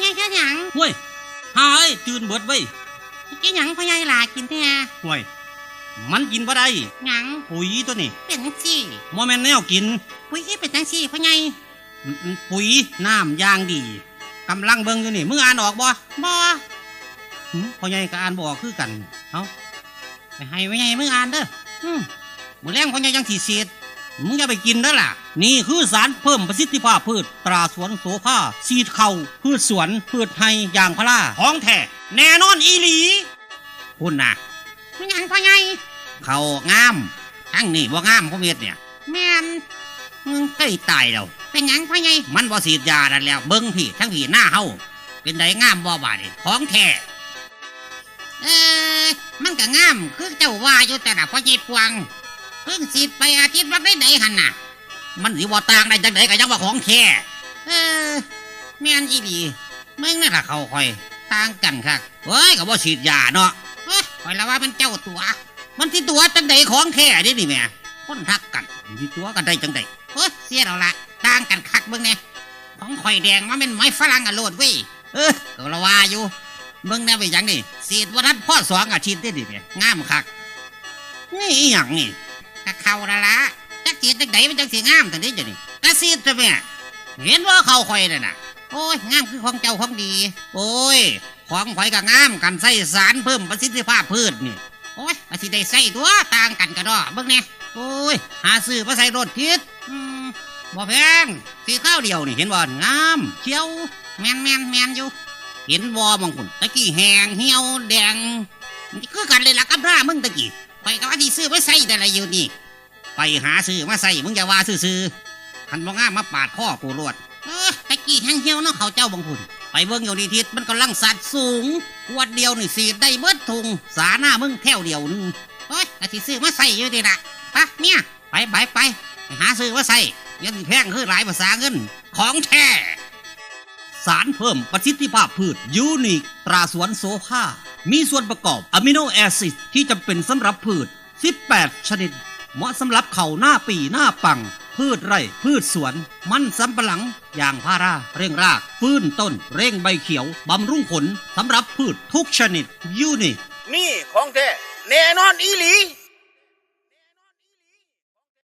ใหญ่แค่หยังห่วยหาเอ้ยตื่นเบิดไว้ยกินหยังพ่อใหญ่ล่ะกินแท้ห่วย มันกินบ่ได้หยังปุ๋ยตัวนี้เป็นจังซี่โมแมนแนวกินปุ้ยที่เป็นจังซี่พ่อใหญ่อืมอืมปุ๋ยน้ำยางดีกำลังเบิ่งอยู่นี่มึงอ่านออกบ่บ่หึพ่อใหญ่ก็อ่านบ่ออกคือกันเอาไปให้ไว้ไงมึงอ่านเด้ออืมมื้อแรงพ่อใหญ่ยังสิเสียด มึงอย่าไปกินเด้อล่ะนี่คือสารเพิ่มประสิทธิภาพพืช ตราสวนโสภาซีดเข่าพืชสวน พืชไฮยางพาราของแท้แน่นอนอีหลีคุณน่ะเป็นหยังพ่อใหญ่เขางามทั้งนี่บ่งามพ่อเม็ดเนี่ย แม่นมึงใกล้ตายแล้วเป็นหยังพ่อใหญ่มันบ่ฉีดยานั่นแล้ว เบิ่งพี่ทั้งพี่หน้าเฮาเป็นไดงามบ่บาดนี่ของแท้เออมันก็งามคือเจ้าว่าอยู่แต่ละพ่อใหญ่ปวง เพิ่งสิไปอาทิตย์วักได้ไหนหันน่ะ มันสิบ่ต่างได้จังไดก็ยังว่าของแท้เออแม่นอีดีมึงนั่นล่ะเขาคอยต่างกันคักเฮ้ยก็บ่ฉีดยาเนาะเอ้ยคอยละว่ามันเจ้าตัว มันสิตัวจังไดของแท้เด้นี่แม่คนทักกันสิตัวกันได้จังไดเฮ้ยเสียเราละต่างกันคักเบิ่งเนี่ยของข่อยแดงมันเป็นไม้ฝรั่งอะโลดเว้ยเออก็ละว่าอยู่เบิ่งแน่ไปยังนี่ฉีดบ่ทันพ่อสองอาทิตย์เด้นี่แม่งามคักนี่อีหยังนี่ กะเข้าละละจักเสียจักไดมันจักสีงามแต่นี้จะนี่กระซีดซะแม่เห็นว่าเขาคอยนั่นน่ะโอ้ยงามคือของเจ้าของดี โอ้ย ของข่อยก็งามกันใส่สารเพิ่มประสิทธิภาพพืชนี่โอ้ยอาสิได้ใส่ตัวต่างกันกระดอเบิ่งเนี่ยโอ้ย หาซื้อมาใส่รถพิษบ่แพงสีข้าวเดียวนี่เห็นบ่งามเขียวแมนแมนแมนอยู่ เห็นบ่บางคนตะกี้แหงเหี่ยวแดงมันคือกันเลยล่ะกับรามึงตะกี้ ไปก็ว่าที่ซื้อมาใส่แต่ละอยู่นี่ ไปหาซื้อมาใส่มึงอย่าว่าซื้อๆคันบ่งามาปาดข้อกูรวดเออตะกี้แห้งเหี่ยวเนาะเขาเจ้าบางคุณไปเบิ่งอยู่ดีทิศมันกำลังสัตว์สูงขวดเดียวนี่สีได้เบิดทุงสาหน้ามึงแถวเดียวนึงโอ้ยอาสิซื้อมาใส่อยู่ดีละปะเนี่ยไปไปไปหาซื้อมาใส่ยังแพงคือหลายภาษาเงิน ของแท้สารเพิ่มประสิทธิภาพพืชยูนิคตราสวนโซภา มีส่วนประกอบอะมิโนแอซิดที่จำเป็นสำหรับพืช 18 ชนิด เหมาะสำหรับเข่าหน้าปีหน้าปัง พืชไร่ พืชสวน มันสำปะหลังยางพาราเร่งราก ฟื้นต้น เร่งใบเขียว บำรุงผลสำหรับพืชทุกชนิดยูนิคนี่ของแท้แน่นอนอีหลี